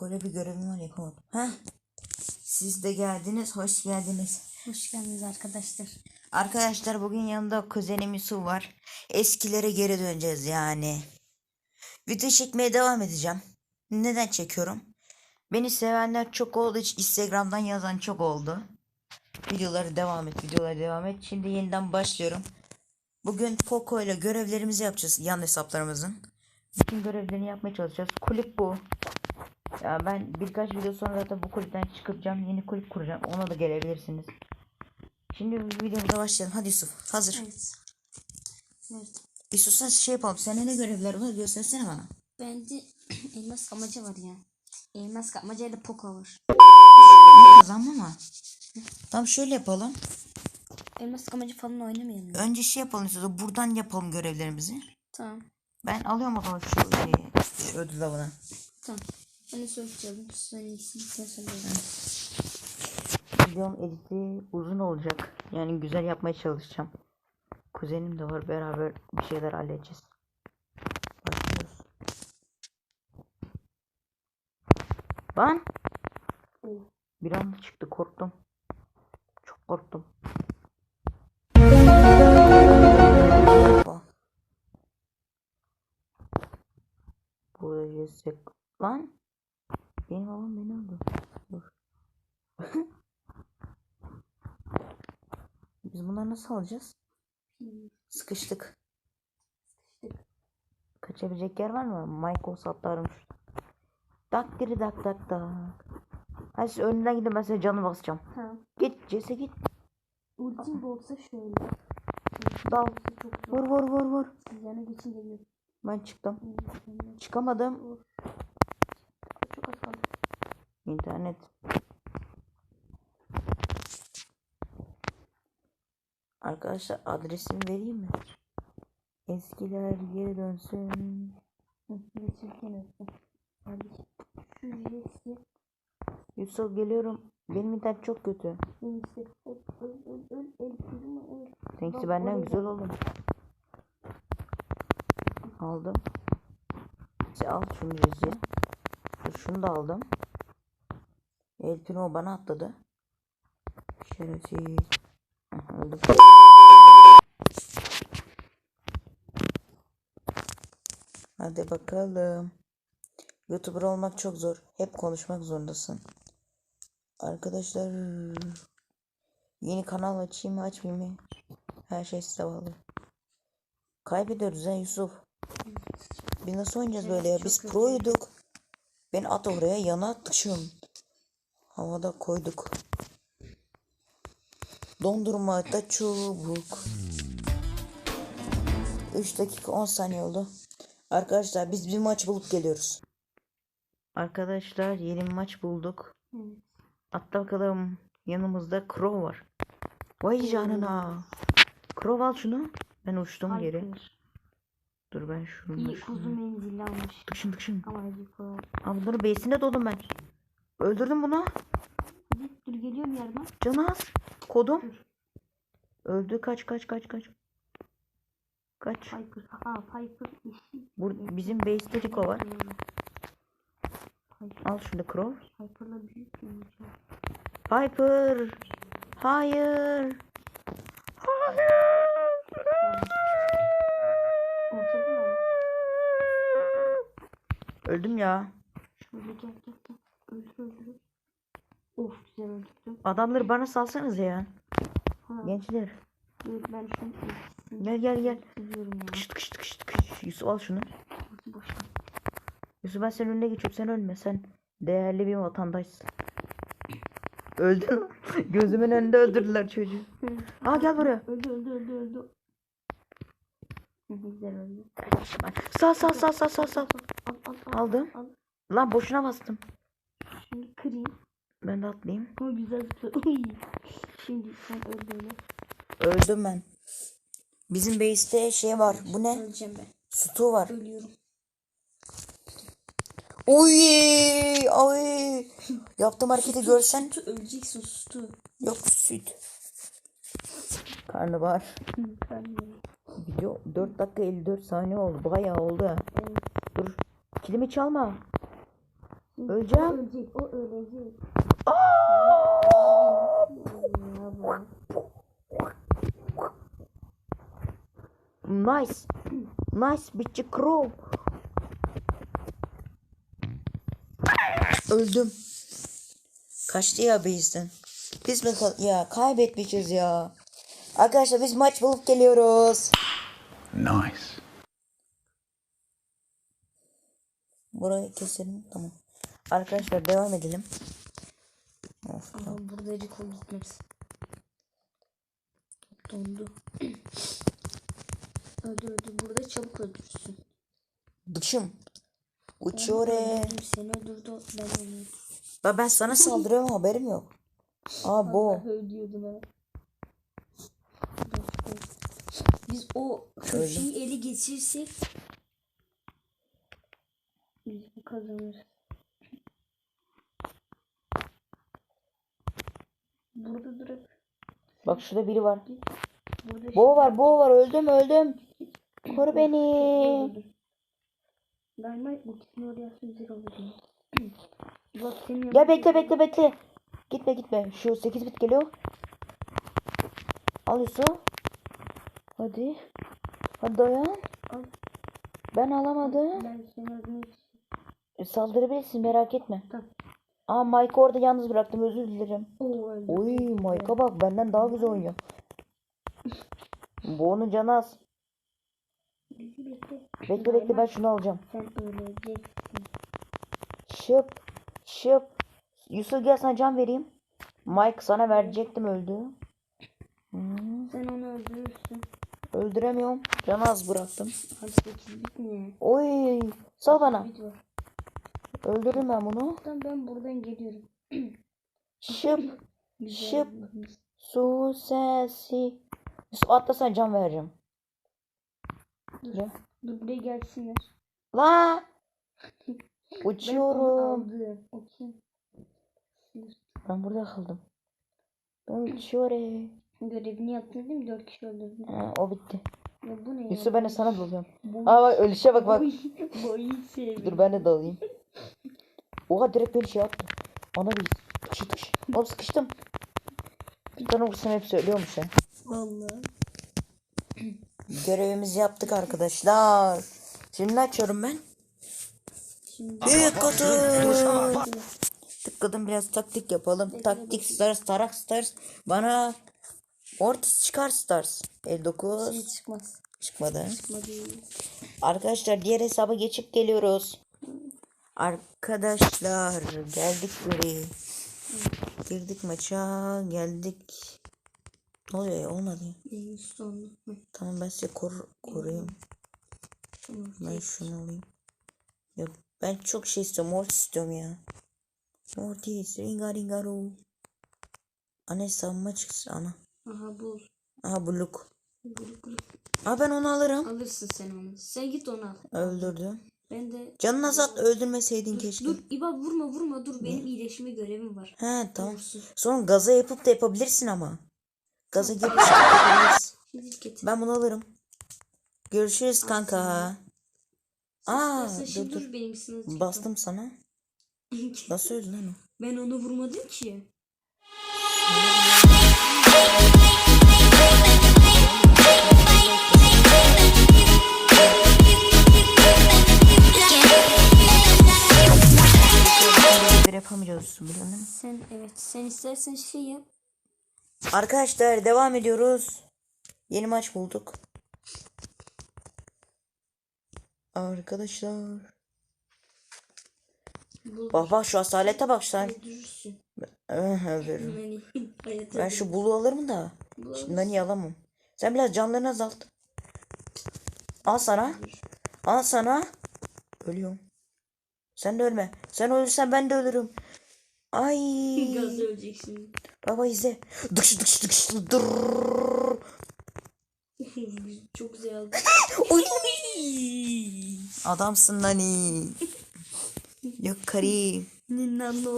Böyle bir görevim var yapamadım. Heh. Siz de geldiniz. Hoş geldiniz. Hoş geldiniz arkadaşlar. Arkadaşlar bugün yanımda kuzenim Yusuf var. Eskilere geri döneceğiz yani. Video çekmeye devam edeceğim. Neden çekiyorum? Beni sevenler çok oldu. Hiç Instagram'dan yazan çok oldu. Videoları devam et, videoları devam et. Şimdi yeniden başlıyorum. Bugün Poco ile görevlerimizi yapacağız. Yan hesaplarımızın. Bütün görevlerini yapmaya çalışacağız. Kulüp bu. Ya ben birkaç video sonra zaten bu kulüpten çıkacağım. Yeni kulüp kuracağım. Ona da gelebilirsiniz. Şimdi videomuza başlayalım. Hadi Yusuf. Hazır. Evet. Evet. İstiyorsan şey yapalım. Senin ne görevler var göstersene bana. Bende elmas kapmaca var ya. Elmas kapmaca ile poka var. Ne kazanma mı? Tamam şöyle yapalım. Elmas kapmaca falan oynamayalım. ya. Önce şey yapalım istiyorsan. Buradan yapalım görevlerimizi. Tamam. Ben alıyorum o zaman şu şeyi. Şu ödül avını. Tamam. De söyleyeceğim. Sen iyisin. Sen söyleyeceğim. Videom editi uzun olacak. Yani güzel yapmaya çalışacağım. Kuzenim de var. Beraber bir şeyler halledeceğiz. Başlıyoruz. Lan! Oh. Bir anda çıktı korktum. Çok korktum. Hoppa. Burada yesek. Lan! Benim babam beni aldı. Dur. Biz bunları nasıl alacağız? Sıkıştık. Kaçabilecek yer var mı? Michael satlarım şurada. Tak diri tak tak tak. Hadi siz önünden gidin ben size canı basacağım. Tamam. Git Cese git. Ultim bolsa şöyle. Dal. Vur vur vur vur. Siz yana geçince bir. Ben çıktım. Çıkamadım. Çok az kaldı. İnternet. Arkadaşlar adresimi vereyim mi? Eskiler geri dönsün. Yusuf geliyorum. Benim internet çok kötü. Seninkisi benden güzel oldu. Aldım. İşte al şunu. Dur şunu da aldım. El Primo bana atladı. Şerefsiz. Öldüm. Hadi bakalım. YouTuber olmak çok zor. Hep konuşmak zorundasın. Arkadaşlar yeni kanal açayım mı açmayayım mı? Her şey size bağlı. Kaybediyoruz ha Yusuf. Biz nasıl oynayacağız Evet, böyle ya? Biz proyduk. Beni at oraya yana attık şun. Havada koyduk. Dondurmada çubuk. 3 dakika 10 saniye oldu. Arkadaşlar biz bir maç bulup geliyoruz. Arkadaşlar yeni maç bulduk. Evet. Atla bakalım. Yanımızda Crow var. Vay canına. Crow al şunu. Ben uçtum geri. Hyper. Dur ben şunu. İyi kuzu menzilli almış. Tıkşın tıkşın. Ama bunların beysinde doldum ben. Öldürdüm bunu. Dur geliyorum yardıma. Canı az. Kodum. Öldü kaç kaç kaç kaç. Kaç. Piper. Aa Piper işi. Bu bizim base'de Rico var. Piper. Al şunu Crow. Piper'la büyük bir. Piper. Hayır. Var. Öldüm ya. Şöyle gel gel gel. Öldür öldür. Of güzel öldürdüm. Adamları bana salsanız ya. Ha, Gençler. dur ben şunu Gel gel gel. Tıkış tıkış tıkış tıkış. Yusuf al şunu. Yusuf ben senin önüne geçiyorum sen ölme sen değerli bir vatandaşsın. Öldü. Gözümün önünde öldürdüler çocuğu. Aa gel buraya. Öldü öldü öldü öldü. Güzel. Sağ sağ sağ sağ sağ sağ. Al al al. Aldım. Al. Lan boşuna bastım. Şunu kırayım. Ben de atlayayım. O güzel Uy. Şimdi sen öl böyle. Öldüm ben. Bizim base'te şey var. Bu ne? Öleceğim ben. Sütu var. Ölüyorum. Oy! Ay! Yaptığım hareketi görsen. Sustu öleceksin sustu. Yok süt. Karnabahar. Video 4 dakika 54 saniye oldu. Bayağı oldu. Evet. Dur. Kilimi çalma. Öleceğim. Ölecek. O ölecek. Nice. Nice bitch crow. Öldüm. Kaçtı ya base'den. Biz mi kal- ya kaybetmişiz ya. Arkadaşlar biz maç bulup geliyoruz. Nice. Burayı keselim tamam. Arkadaşlar devam edelim. Of, Ama burada Rico gitmez. Dondu. öldü öldü. Burada çabuk öldürsün. Dışım. E. Öldürdüm, Seni öldürdü. Ben öldürdüm. Ba ben sana saldırıyorum haberim yok. Aa öldürdüm. Dur, dur. Biz o köşeyi ele geçirsek biz kazanırız. Burada hep. Bak şurada biri var. Burada Bo var, bo var. Öldüm, öldüm. Koru beni. Dynamite oraya olacağım. Bak Ya bekle, bekle, bekle. Gitme, gitme. Şu 8 bit geliyor. Al Yusuf. Hadi. Hadi dayan. Al. Ben alamadım. Ben seni öldürmek Saldırabilirsin merak etme. Tamam. Aa Mike'ı orada yalnız bıraktım özür dilerim. Oo. Oy Mike'a bak benden daha güzel oynuyor. Bu onun canı az. Bekle. Bekle bekle ben şunu alacağım. Sen öleceksin. Şıp şıp. Yusuf gel sana can vereyim. Mike sana verecektim öldü. Hmm, Sen onu öldürürsün. öldüremiyorum. Can az bıraktım. Hadi 8 bit ne? Oy sal bana. Öldürürüm ben bunu. Tamam ben buradan geliyorum. Şıp. Şıp. su sesi. Yusuf atla sana can vereceğim. Ya. Dur buraya gelsinler. La Ben uçuyorum. kim? Ben burada kaldım. Ben uçuyorum. Görevini yaptın değil mi? 4 kişi öldürdün. Ha, o bitti. Ya bu ne ya? Yusuf ben de sana dalıyorum. Boy, Aa bak ölüşe bak bak. boy, boy. Dur ben de dalayım. Oha direkt beni şey yaptı. Ana bir çıkış. Oğlum sıkıştım. Bir tane vursam hep söylüyormuş ya. Vallahi. Görevimizi yaptık arkadaşlar. Şimdi açıyorum ben? Şimdi Büyük kutu. Tıkladım biraz taktik yapalım. Taktik stars, tarak stars. Bana Ortiz çıkar stars. 59 şey çıkmaz. çıkmadı. Çıkmadı. Arkadaşlar diğer hesaba geçip geliyoruz. Arkadaşlar geldik buraya. Girdik maça geldik. Ne oluyor ya olmadı ya. Tamam ben size kor koruyayım. Ben şunu alayım. Ya ben çok şey istiyorum. Mortis istiyorum ya. Mortis. Ringa ringa ro. Anne savunma çıksın ana. Aha bul. Aha bluk. Bul, bul. Aa ben onu alırım. Alırsın sen onu. Sen git onu al. Öldürdüm. Ben de Canını azalt öldürmeseydin keşke. Dur İba vurma vurma dur benim iyileşme görevim var. He tamam. Sonra gaza yapıp da yapabilirsin ama. Gaza yapıp da yapabilirsin. Ben bunu alırım. Görüşürüz kanka. Aa dur dur. dur Bastım sana. Nasıl öldü lan o? Ben onu vurmadım ki. istersen şey yap. Arkadaşlar devam ediyoruz. Yeni maç bulduk. Arkadaşlar. Bul. Bak bak şu asalete bak sen. Öldürürsün. Eh, Ben şu bulu alırım da. Şimdi Nani alamam. Sen biraz canlarını azalt. Al sana. Al sana. Ölüyorum. Sen de ölme. Sen ölürsen ben de ölürüm. Ay. Gaz ölecek şimdi. Baba izle. Dıkış dıkış dıkış. Dırrrr. Çok güzel. Oy. Adamsın Nani. Yok Karim. Ninnan